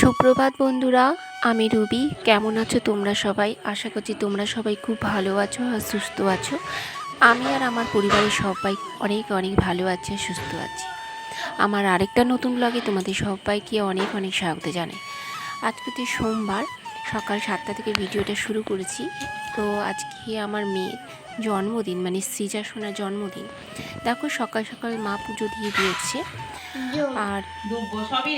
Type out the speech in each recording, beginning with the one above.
সুপ্রভাত বন্ধুরা আমি রুবি। কেমন আছো তোমরা সবাই? আশা করছি তোমরা সবাই খুব ভালো আছো আর সুস্থ আছো। আমি আর আমার পরিবারের সবাই অনেক অনেক ভালো আছে সুস্থ আছি। আমার আরেকটা নতুন ব্লগে তোমাদের সবাইকে অনেক অনেক স্বাগত জানাই। আজকে তো সোমবার সকাল সাতটা থেকে ভিডিওটা শুরু করেছি। তো আজকে আমার মেয়ের জন্মদিন মানে সৃজা সোনার জন্মদিন। দেখো সকাল সকাল মা পুজো দিয়ে দিয়েছে। আর সবই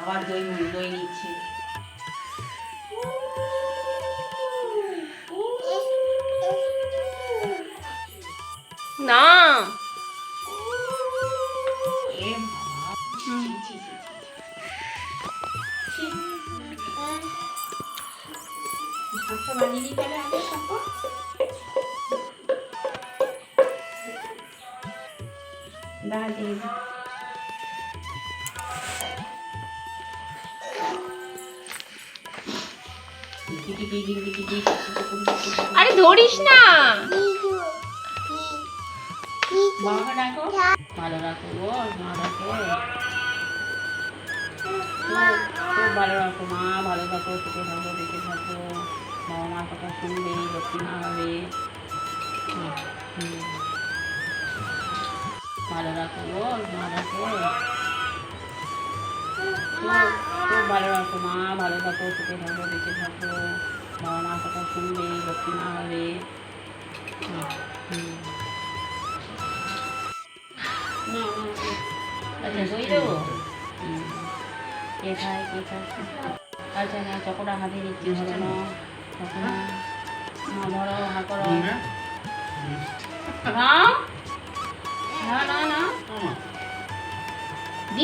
আবার দই দই নিচ্ছে। না। এ আরে ধরিস না ভালো রাখো মা রাখো ভালো রাখো মা ভালো থাকো সুখে থাকো দেখে থাকো বাবা মার কথা শুনবে লক্ষ্মী মা হবে। ভালো রাখো মা রাখো খুব ভালো রাখো মা ভালো থাকো সুখে থাকো দেখে থাকো। বাবা মার কথা শুনবে লক্ষ্মী মা হবে। আচ্ছা দই দেবো? কে খায় কে খায় আচ্ছা না চকোটা হাতে নিচ্ছি ধরো না ধরো হা করো। না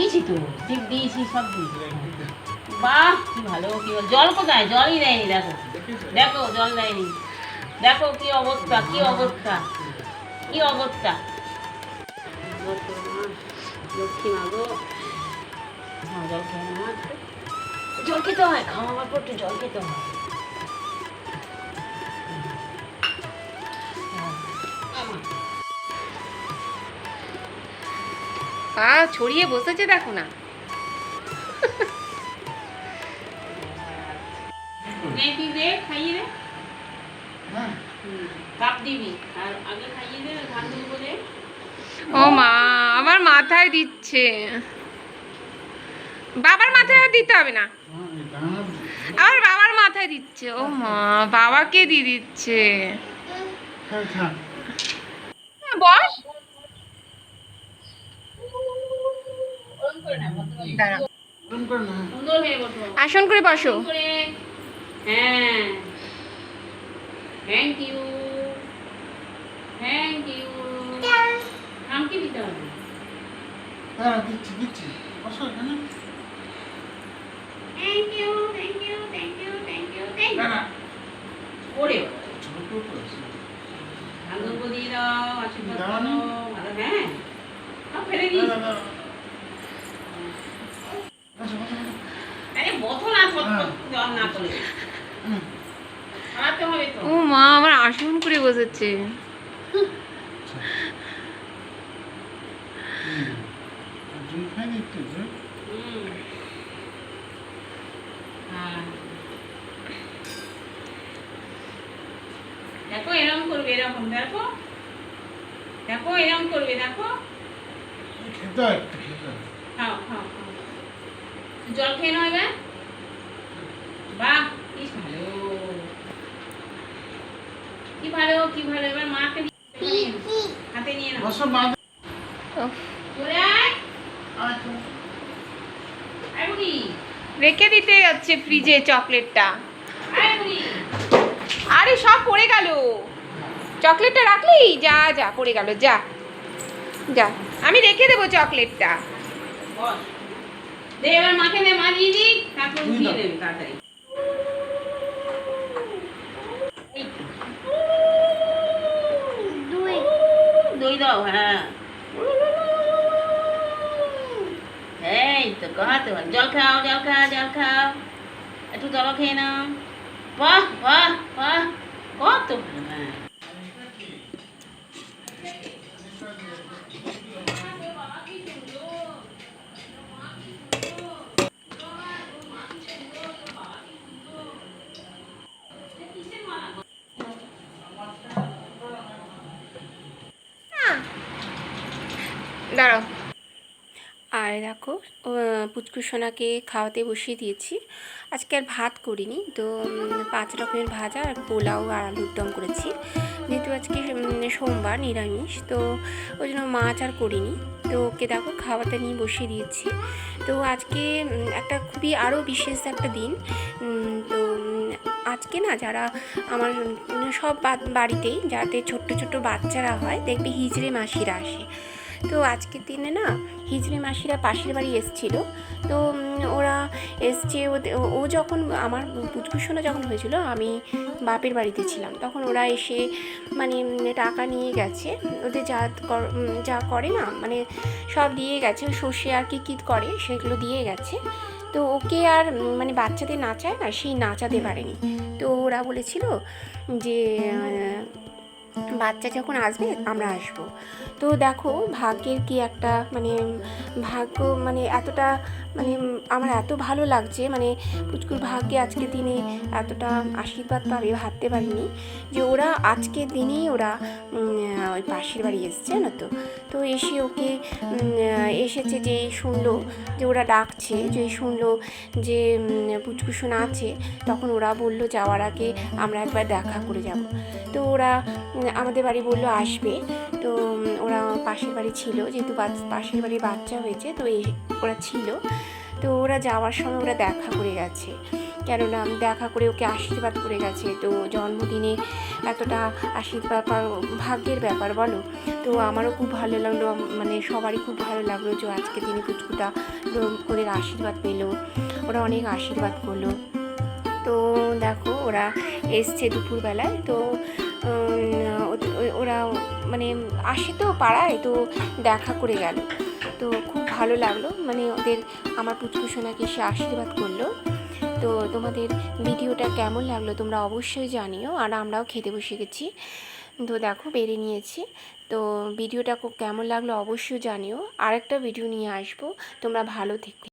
দিয়েছি তো ঠিক দিয়েছি, সব দিয়েছি। বাহ, কি ভালো, কি জল কোথায়? জলই দেয়নি, দেখো। দেখো, জল দেয়নি। দেখো কি অবস্থা কি অবস্থা কি অবস্থা। লক্ষ্মী হ্যাঁ জল খেয়ে জল খেতে হয় খাওয়াবার পর একটু জল খেতে হয়। পা ছড়িয়ে বসেছে দেখো না। দে ও মা আমার মাথায় দিচ্ছে। বাবার মাথায় আর দিতে হবে না। আমার বাবার মাথায় দিচ্ছে। ও মা বাবাকে দিয়ে দিচ্ছে হ্যাঁ, বস দাঁড়া। সুন্দর হয়ে বসো। আসন করে বসো। হ্যাঁ থ্যাংক ইউ থ্যাংক ইউ আমকে দিতে হবে? Thank you thank you thank you thank you thank you করে ধান দিয়ে দাও আশীর্বাদ দাও করো। ভালো হ্যাঁ। ফেলে দিই আরে বোতল আর সব হ্যাঁ। জল না করে খাওয়াতে হবে তো ও মা আমার আসন করে বসেছে হ্যাঁ। দেখো এরকম করবে এরকম দেখো দেখো এরকম করবে দেখো জল খেয়ে এবার বাহ কি ভালো। কি ভালো কি ভালো এবার মাকে হাতে নিয়ে নাও। উফ, চলে আয়। আয় বুড়ি। রেখে দিতে যাচ্ছে ফ্রিজে চকলেটটা। আরে সব পড়ে গেল। চকলেটটা রাখলি? যা যা পড়ে গেল যা। যা আমি রেখে দেবো চকলেটটা। দে এবার মাকে দে মা দিয়ে দিই তারপর দিয়ে। দেবে তাড়াতাড়ি। হ্যাঁ। এই জল খাও জল খাও জল খাও। একটু জল খেয়ে নাও। বাহ বাহ বাহ, কত হ্যাঁ। দাঁড়াও। আর দেখো পুচকু সোনাকে খাওয়াতে বসিয়ে দিয়েছি। আজকে আর ভাত করিনি, তো পাঁচ রকমের ভাজা আর পোলাও আর আলুর দম করেছি। যেহেতু আজকে সোমবার, নিরামিষ, তো ওই জন্য মাছ আর করিনি। তো ওকে দেখো, খাওয়াতে নিয়ে বসিয়ে দিয়েছি। তো আজকে একটা খুবই আরও বিশেষ একটা দিন। তো আজকে না যারা আমার সব বাড়িতেই যাতে ছোট্ট ছোট্ট বাচ্চারা হয়, দেখবে হিজড়ে মাসিরা আসে। তো আজকের দিনে না হিজড়ে মাসিরা পাশের বাড়ি এসছিল। তো ওরা এসছে ও- যখন আমার পুচকুসোনা যখন হয়েছিল, আমি বাপের বাড়িতে ছিলাম। তখন ওরা এসে মানে টাকা নিয়ে গেছে। ওদের যা যা করে না মানে সব দিয়ে গেছে। সর্ষে আর কি, কী করে সেগুলো দিয়ে গেছে। তো ওকে আর মানে বাচ্চাদের নাচায় না, সেই নাচাতে পারেনি। তো ওরা বলেছিল যে বাচ্চা যখন আসবে আমরা আসব। তো দেখো ভাগ্যের কি একটা মানে ভাগ্য মানে এতটা মানে আমার এত ভালো লাগছে মানে পুচকুর ভাগ্যে আজকে দিনে এতটা আশীর্বাদ পাবে ভাবতে পারিনি যে ওরা আজকের দিনেই ওরা ওই পাশের বাড়ি এসছে না তো? তো এসে ওকে এসেছে যে শুনলো যে ওরা ডাকছে, যে শুনলো যে পুচকু শোনা আছে তখন ওরা বলল যাওয়ার আগে আমরা একবার দেখা করে যাব। তো ওরা আমাদের বাড়ি বলল আসবে তো ওরা পাশের বাড়ি ছিল, যেহেতু পাশের বাড়ির বাচ্চা হয়েছে, তো এই ওরা ছিল। তো ওরা যাওয়ার সময় ওরা দেখা করে গেছে। কেননা দেখা করে ওকে আশীর্বাদ করে গেছে। তো জন্মদিনে এতটা আশীর্বাদ ভাগ্যের ব্যাপার, বলো? তো আমারও খুব ভালো লাগল মানে সবারই খুব ভালো লাগল যে আজকে দিনে পুচকুটা তো ওদের আশীর্বাদ পেল। ওরা অনেক আশীর্বাদ করল। তো দেখো, ওরা এসছে দুপুরবেলায়। তো ওরা মানে আসে তো পাড়ায় তো দেখা করে গেল। তো খুব ভালো লাগল। মানে ওদের আমার পুচকু সোনাকে সে আশীর্বাদ করল। তো তোমাদের ভিডিওটা কেমন লাগল তোমরা অবশ্যই জানিও। আর আমরাও খেতে বসে গেছি। তো দেখো, বেড়ে নিয়েছি। তো ভিডিওটা খুব কেমন লাগল অবশ্যই জানিও। আরেকটা ভিডিও নিয়ে আসব। তোমরা ভালো থেকে।